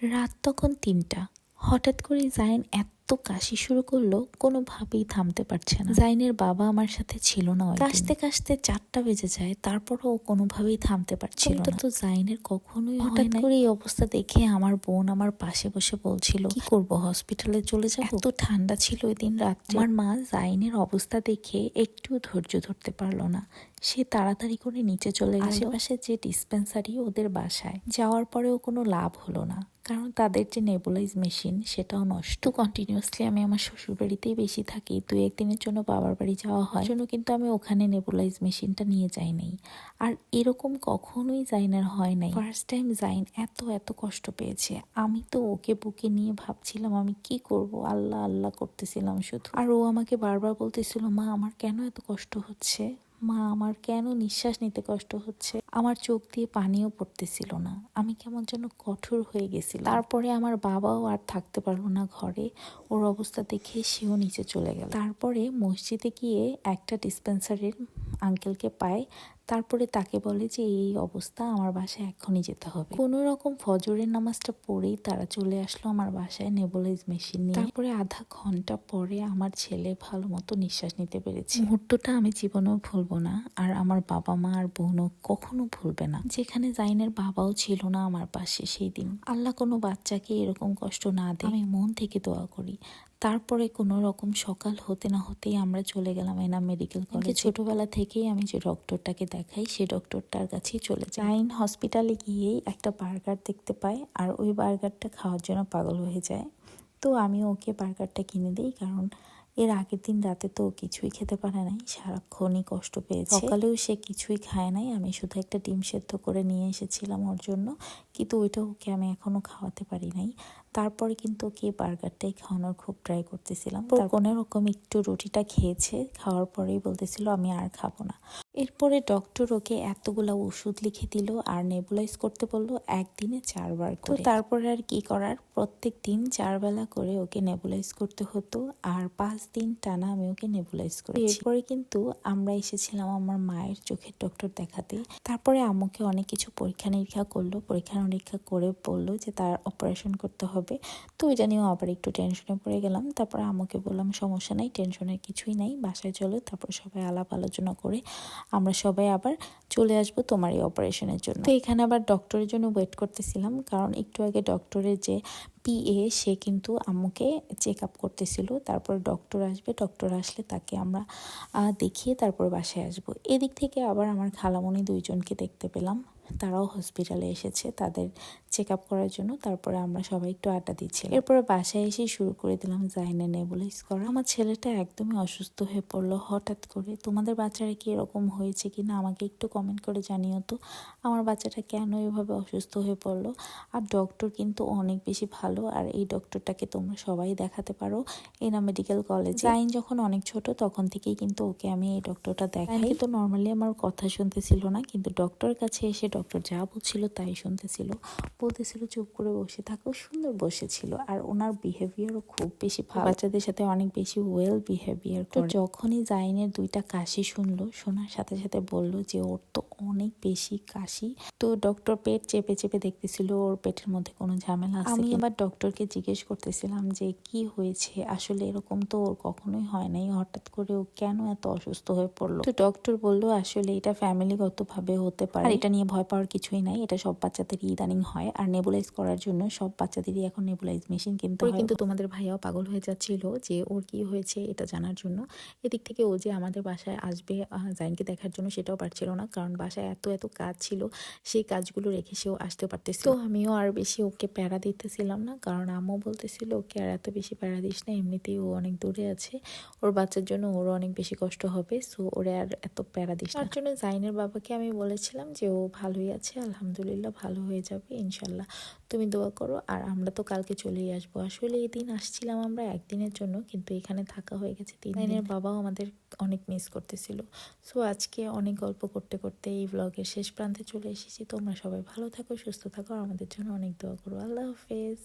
রাত তখন তিনটা। হঠাৎ করে জাইন এত কাশি শুরু করল কোনোভাবেই থামতে পারছে না। জাইনের বাবা আমার সাথে ছিল না। কাশতে কাশতে চারটা বেজে যায় তারপরও ও কোনোভাবেই থামতে পারছিল না। তো জাইনের কখনোই হঠাৎ করে এই অবস্থা দেখে আমার বোন আমার পাশে বসে বলছিল কি করব হসপিটালে চলে যাব? এত ঠান্ডা ছিল ওই দিন রাত আমার মা জাইনের অবস্থা দেখে একটু ধৈর্য ধরতে পারল না। সে তাড়াতাড়ি করে নিচে চলে গেল। আশেপাশে যে ডিসপেন্সারি ওদের বাসায়। যাওয়ার পরেও কোনো লাভ হলো না। কারণ তাদের যে নেবুলাইজ মেশিন, সেটাও নষ্ট। কন্টিনিউসলি আমি আমার শ্বশুর বাড়িতেই বেশি থাকি। দু একদিনের জন্য বাবার বাড়ি যাওয়া হয়। জন্য কিন্তু আমি ওখানে নেবুলাইজ মেশিনটা নিয়ে যাই নাই। আর এরকম কখনোই জাইনের হয় নাই। ফার্স্ট টাইম জাইন এত এত কষ্ট পেয়েছে। আমি তো ওকে বুকে নিয়ে ভাবছিলাম, আমি কি করব? আল্লাহ আল্লাহ করতেছিলাম শুধু। আর ও আমাকে বারবার বলতেছিল, মা, আমার কেন এত কষ্ট হচ্ছে? মা, আমার কেন নিঃশ্বাস নিতে কষ্ট হচ্ছে? আমার চোখ দিয়ে পানিও পড়তেছিল না। আমি কেমন যেন কঠোর হয়ে গেছিল তারপরে আমার বাবাও আর থাকতে পারল না ঘরে। ওর অবস্থা দেখে সেও নিচে চলে গেল। তারপরে মসজিদে গিয়ে একটা ডিসপেন্সারির আঙ্কেলকে পায়। তারপরে তাকে বলে যে, এই অবস্থা আমার বাসায় এখনই যেতে হবে। কোনো রকম ফজরের নামাজটা পড়েই তারা চলে আসলো আমার বাসায় নেবুলাইজ মেশিন নিয়ে। তারপরে আধা ঘণ্টা পরে আমার ছেলে ভালো মতো নিঃশ্বাস নিতে পেরেছে। মুহূর্তটা আমি জীবনেও ভুলবো না আর আমার বাবা মা আর বোনও কখনো ভুলবে না। যেখানে জাইনের বাবাও ছিল না আমার পাশে সেই দিন। আল্লাহ কোনো বাচ্চাকে এরকম কষ্ট না দেয়। আমি মন থেকে দোয়া করি। তারপরে কোনো রকম সকাল হতে না হতেই আমরা চলে গেলাম এনাম মেডিকেল কলেজে। ছোটবেলা থেকেই আমি যে ডক্টরটাকে দেখাই সেই ডক্টরটার কাছেই চলে যাই। আইন হসপিটালে গিয়েই একটা বার্গার দেখতে পাই আর ওই বার্গারটা খাওয়ার জন্য পাগল হয়ে যায়। তো আমি ওকে বার্গারটা কিনে দিই কারণ এর আগের দিন রাতে তো ও কিছুই খেতে পারে নাই সারাক্ষণই কষ্ট পেয়েছে। সকালেও সে কিছুই খায় নাই আমি শুধু একটা ডিম সেদ্ধ করে নিয়ে এসেছিলাম ওর জন্য কিন্তু ওইটা ওকে আমি এখনও খাওয়াতে পারি নাই। তারপরে কিন্তু ওকে বার্গারটাই খাওয়ানোর খুব ট্রাই করতেছিলাম। তার কোনো রকম একটু রুটিটা খেয়েছে খাওয়ার পরেই বলতেছিল আমি আর খাব না। এরপরে ডক্টর ওকে এতগুলা ওষুধ লিখে দিল আর নেবুলাইজ করতে বলল একদিনে চারবার তো তারপরে আর কি করার? প্রত্যেক দিন চার বেলা করে ওকে নেবুলাইজ করতে হতো আর পাঁচ দিন টানা আমি ওকে নেবুলাইজ করি এরপরে কিন্তু আমরা এসেছিলাম আমার মায়ের চোখের ডক্টর দেখাতে। তারপরে আম্মুকে অনেক কিছু পরীক্ষা নিরীক্ষা করল পরীক্ষা নিরীক্ষা করে বলল যে তার অপারেশন করতে হবে। তো ওইটা নিয়েও আবার একটু টেনশনে পড়ে গেলাম। তারপরে আমাকে বললাম, সমস্যা নাই টেনশনের কিছুই নাই, বাসায় চলো। তারপর সবাই আলাপ আলোচনা করে আমরা সবাই আবার চলে আসব তোমার এই অপারেশনের জন্য। তো এখানে আবার ডক্টরের জন্য ওয়েট করতেছিলাম। কারণ একটু আগে ডক্টরের যে পিএ সে কিন্তু আম্মুকে চেক আপ করতেছিল। তারপর ডক্টর আসবে ডক্টর আসলে তাকে আমরা দেখিয়ে তারপর বাসায় আসব। এদিক থেকে আবার আমার খালামণি দুইজনকে দেখতে পেলাম। তারাও হসপিটালে এসেছে। তাদের চেক আপ করার জন্য তারপরে আমরা সবাই একটু আড্ডা দিচ্ছি এরপরে বাসায় এসে শুরু করে দিলাম জাইনে নেবুলাইজ করা। আমার ছেলেটা একদমই অসুস্থ হয়ে পড়ল হঠাৎ করে। তোমাদের বাচ্চারা কি এরকম হয়েছে কি না আমাকে একটু কমেন্ট করে জানিও তো। আমার বাচ্চাটা কেন এভাবে অসুস্থ হয়ে পড়ল? আর ডক্টর কিন্তু অনেক বেশি ভালো। আর এই ডক্টরটাকে তোমরা সবাই দেখাতে পারো এনা মেডিকেল কলেজে জাইন যখন অনেক ছোট, তখন থেকেই কিন্তু ওকে আমি এই ডক্টরটা দেখাই। কিন্তু নর্মালি আমার কথা শুনতেছিল না, কিন্তু ডক্টরের কাছে এসে ডক্টর যা বলছিল তাই শুনতেছিল। বলতেছিল চুপ করে বসে থাকো। সুন্দর বসেছিল আর ওনার বিহেভিয়ারও খুব বেশি ভালো। বাচ্চাদের সাথে অনেক বেশি ওয়েল বিহেভিয়ার তো যখনই জাইনের দুইটা কাশি শুনলো শোনার সাথে সাথে বলল যে ওর তো অনেক বেশি কাশি। তো ডক্টর পেট চেপে চেপে দেখতেছিল ওর পেটের মধ্যে কোনো ঝামেলা আছে আমি এবার ডক্টরকে জিজ্ঞেস করতেছিলাম যে কি হয়েছে? আসলে এরকম তো ওর কখনোই হয় নাই। হঠাৎ করে ও কেন এত অসুস্থ হয়ে পড়ল? তো ডক্টর বলল আসলে এটা ফ্যামিলিগত ভাবে হতে পারে। এটা নিয়ে ভয় পাওয়ার কিছুই নাই। এটা সব বাচ্চাদেরই ইদানিং হয়। আর নেবুলাইজ করার জন্য সব বাচ্চাদেরই এখন নেবুলাইজ মেশিন কিনতে হয়। কিন্তু তোমাদের ভাইয়াও পাগল হয়ে যাচ্ছিল যে ওর কি হয়েছে এটা জানার জন্য। এদিক থেকে ও যে আমাদের বাসায় আসবে জাইনকে দেখার জন্য সেটাও পারছিল না। কারণ বাসায় এত এত কাজ ছিল সেই কাজগুলো রেখে সেও আসতে পারতেছিল। তো আমিও আর বেশি ওকে প্যারা দিতেছিলাম না। কারণ আম্মু বলতেছিল ওকে আর এত বেশি প্যারা দিস না এমনিতেই ও অনেক দূরে আছে। ওর বাচ্চার জন্য ওরও অনেক বেশি কষ্ট হবে সো ওরে আর এত প্যারা দিস না। তার জন্য জাইনের বাবাকে আমি বলেছিলাম যে ও ভালোই আছে আলহামদুলিল্লাহ ভালো হয়ে যাবে ইনশাল্লাহ। তুমি দোয়া করো আর আমরা তো কালকে চলেই আসব। আসলে এই দিন আসছিলাম আমরা একদিনের জন্য কিন্তু এখানে থাকা হয়ে গেছে তিন দিনের। বাবাও আমাদের অনেক মিস করতেছিল। সো আজকে অনেক গল্প করতে করতে এই ব্লগের শেষ প্রান্তে চলে এসেছি। তোমরা সবাই ভালো থাকো সুস্থ থাকো আর আমাদের জন্য অনেক দোয়া করো। আল্লাহ হাফেজ।